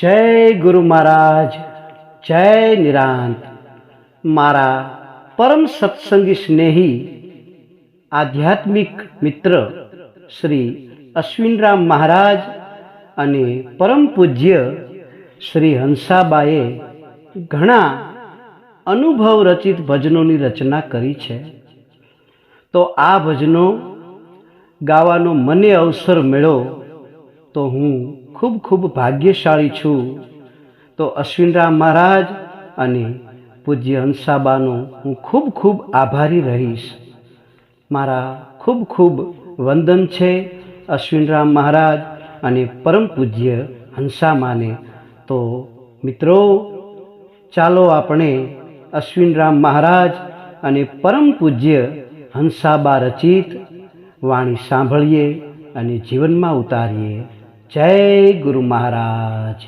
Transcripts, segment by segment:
જય ગુરુ મહારાજ, જય નિરાંત. મારા પરમ સત્સંગી સ્નેહી, આધ્યાત્મિક મિત્ર શ્રી અશ્વિનરામ મહારાજ અને પરમ પૂજ્ય શ્રી હંસાબાએ ઘણા અનુભવ રચિત ભજનોની રચના કરી છે. તો આ ભજનો ગાવાનો મને અવસર મળ્યો તો હું ખૂબ ખૂબ ભાગ્યશાળી છું. તો અશ્વિનરામ મહારાજ અને પૂજ્ય હંસાબાનો હું ખૂબ ખૂબ આભારી રહીશ. મારા ખૂબ ખૂબ વંદન છે અશ્વિનરામ મહારાજ અને પરમ પૂજ્ય હંસામાને. તો મિત્રો, ચાલો આપણે અશ્વિનરામ મહારાજ અને પરમ પૂજ્ય હંસાબા રચિત વાણી સાંભળીએ અને જીવનમાં ઉતારીએ. જય ગુરુ મહારાજ.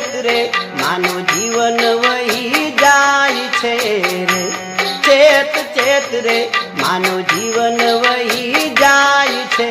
રે માનું જીવન વહી જાય છે રે. ચેત ચેત રે માનું જીવન વહી જાય છે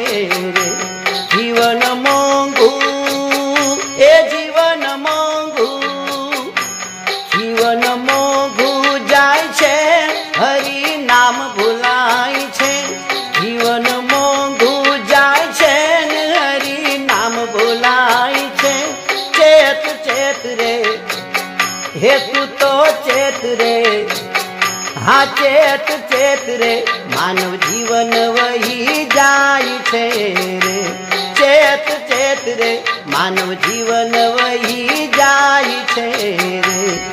હે તું તો ચેત રે. હા, ચેત ચેત રે. માનવ જીવન વહી જાય છે રે. ચેત ચેત રે. માનવ જીવન વહી જાય છે રે.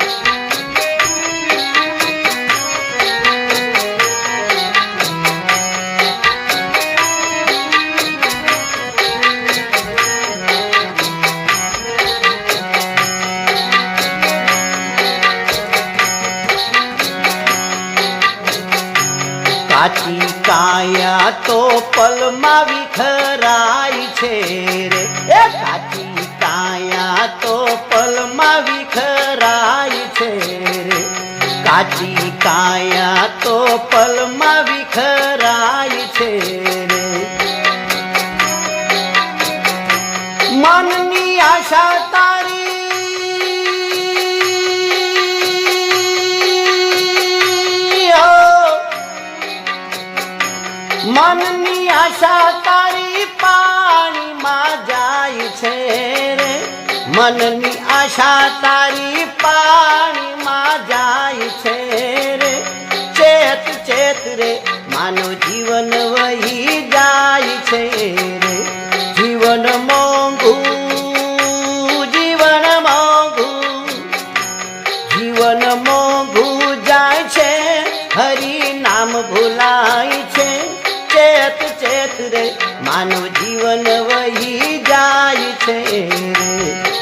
કાચી કાયા તો પલમાં વિખરાય છે રે. એ કાચી કાયા તો પલમાં વિખરાય છે રે. કાચી કાયા તો પલમાં વિખરાય છે આશા તારી પાણીમાં જાય છે રે. મનની આશા તારી પાણીમાં જાય છે રે. ચેત ચેત રે, માનો જીવન વહી જાય છે રે. જીવન મોંઘું જીવન મોંઘું જીવન મોંઘું જાય છે. હરી નામ ભૂલાય છે. ચેત ચેત રે માનવ જીવન વહી જાય છે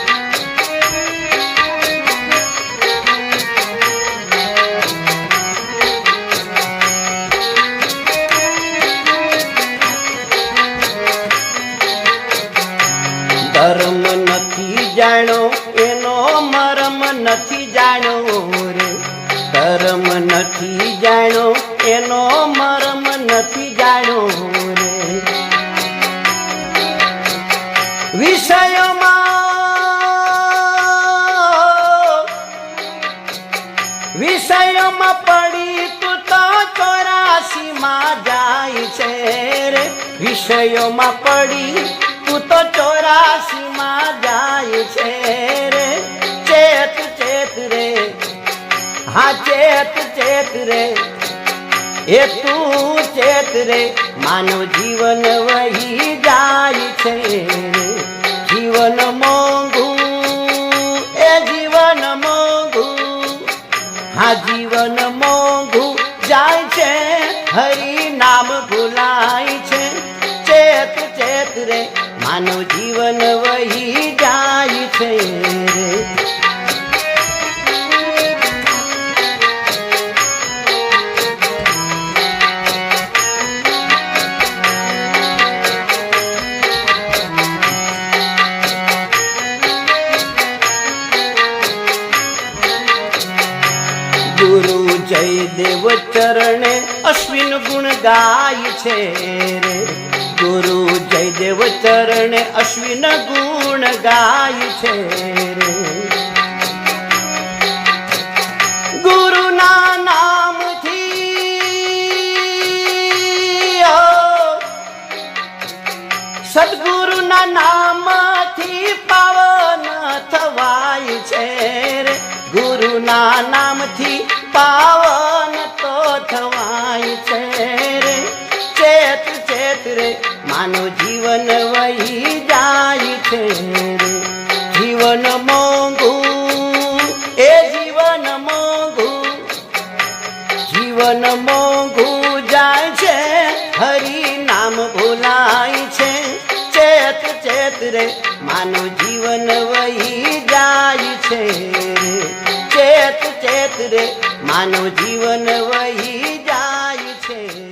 વિષયોમાં વિષયોમાં પડી તું તો ચોરાસીમાં જાય છે રે. વિષયોમાં પડી તું તો ચોરાસીમાં જાય છે રે. ચેત ચેત રે. હા, ચેત ચેત રે. એ તું ચેત રે. માનવ જીવન વહી જાય છે જીવન મોંઘું, એ જીવન મોંઘું. હા, જીવન મોંઘું જાય છે, હરી નામ ભૂલાય છે. ચેત ચેત રે, માનવ જીવન વહી જાય છે. જયદેવ ચરણે અશ્વિન ગુણ ગાય છે રે. ગુરુ જયદેવ ચરણે અશ્વિન ગુણ ગાય છે રે. ગુરુના નામથી સદગુરુના નામથી પાવન થવાય છે રે. ગુરુના નામથી પાવન તો થવાય છે રે. ચેત ચેત રે, માનો જીવન વહી જાય છે રે. જીવન મોંઘું, એ જીવન મોંઘું. જીવન ચેત રે, માનો જીવન વહી જાય છે ચેત ચેત રે, માનો જીવન વહી જાય છે